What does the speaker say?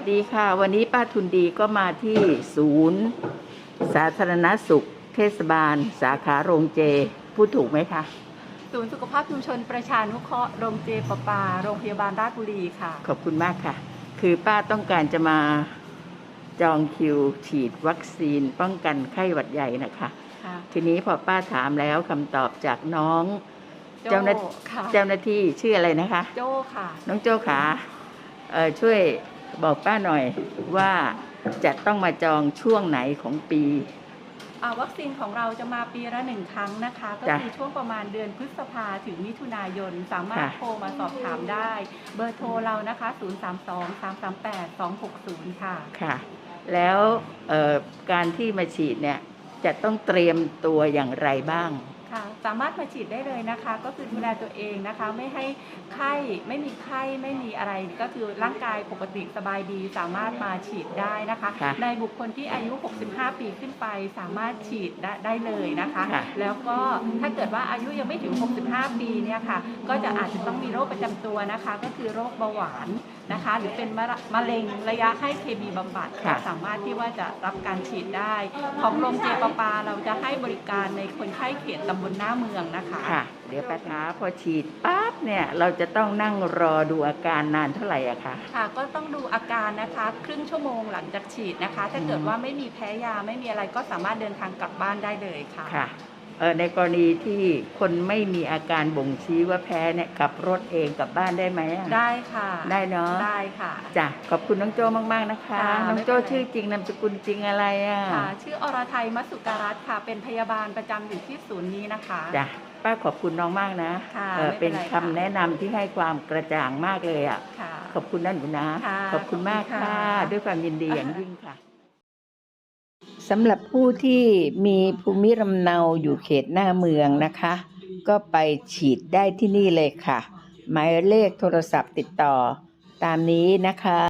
วัสดีค่ะ วันนี้ป้าทุนดีก็มาที่ศูนย์ สาธารณสุข เทศบาล สาขาโรงเจ พูดถูกไหมคะ ศูนย์สุขภาพชุมชนประชานุเคราะห์โรงเจประปา โรงพยาบาลราชบุรีค่ะ ขอบคุณมากค่ะ คือป้าต้องการจะมาจองคิวฉีดวัคซีนป้องกันไข้หวัดใหญ่นะคะค่ะทีนี้พอป้าถามแล้วคำตอบจากน้องเจ้าหน้าโค่ะเจ้าหน้าที่ชื่ออะไรนะคะ โจ้ค่ะ น้องโจ้ขาเอ่อช่วย บอกป้าหน่อยว่าจะต้องมาจองช่วงไหนของปี อ่าวัคซีนของเราจะมาปีละหนึ่งครั้งนะคะ ก็จ้ะคือช่วงประมาณเดือนพฤษภาถึงมิถุนายน สามารถค่ะ โทรมาสอบถามได้ เบอร์โทรเรานะคะ 032 338 260 ค่ะ ค่ะ แล้วเอ่อการที่มาฉีดเนี่ยจะต้องเตรียมตัวอย่างไรบ้าง ค่ะสามารถมาฉีดได้เลยนะคะ ก็คือดูแลตัวเองนะคะ ไม่ให้ไข้ไม่มีไข้ไม่มีอะไร ก็คือร่างกายปกติสบายดีสามารถมาฉีดได้นะคะ ค่ะในบุคคลที่อายุ 65 ปีขึ้นไป สามารถฉีดได้ได้เลยนะคะ ค่ะ แล้วก็ถ้าเกิดว่าอายุยังไม่ถึง 65 ปีเนี่ยค่ะ ก็จะอาจจะต้องมีโรคประจำตัวนะคะ ก็คือโรคเบาหวานนะคะ หรือเป็นมะระมะเร็งระยะให้เคมีบำบัดค่ะ ก็สามารถที่ว่าจะรับการฉีดได้ ของโรงเจประปาเราจะให้บริการในคนไข้เขตตำบลหน้าเมืองนะคะค่ะ เดี๋ยวป้าถาพอฉีดปั๊บเนี่ยเราจะต้องนั่งรอดูอาการนานเท่าไหร่อะคะค่ะ ก็ต้องดูอาการนะคะ ครึ่งชั่วโมงหลังจากฉีดนะคะ ถ้าเกิดอืมว่าไม่มีแพ้ยาไม่มีอะไรก็สามารถเดินทางกลับบ้านได้เลยค่ะค่ะเออ ในกรณีที่คนไม่มีอาการบ่งชี้ว่าแพ้เนี่ยขับรถเองกลับบ้านได้ไหมอะได้ค่ะ ได้เนาะได้ค่ะ จ้ะขอบคุณน้องโจ้มาก ๆ นะคะ ค่ะน้องโจ้ไม่เป็นไร ชื่อจริงนามสกุลจริงอะไรอะค่ะ ชื่ออรไทยมัสสุการัตน์ค่ะ เป็นพยาบาลประจำอยู่ที่ศูนย์นี้นะคะ จ้ะป้าขอบคุณน้องมากนะค่ะเออไม่เป็เป็นนไรคำค่ะ แนะนำที่ให้ความกระจ่างมากเลยอะ ค่ะ ขอบคุณนั่นหนูนะ ค่ะขอบคุณมากขอบคุณค่ะ ค่ะ ด้วยความยินดีอย่างยิ่งค่ะ สำหรับผู้ที่มีภูมิลำเนาอยู่เขตหน้าเมืองนะคะ ก็ไปฉีดได้ที่นี่เลยค่ะ หมายเลขโทรศัพท์ติดต่อตามนี้นะคะ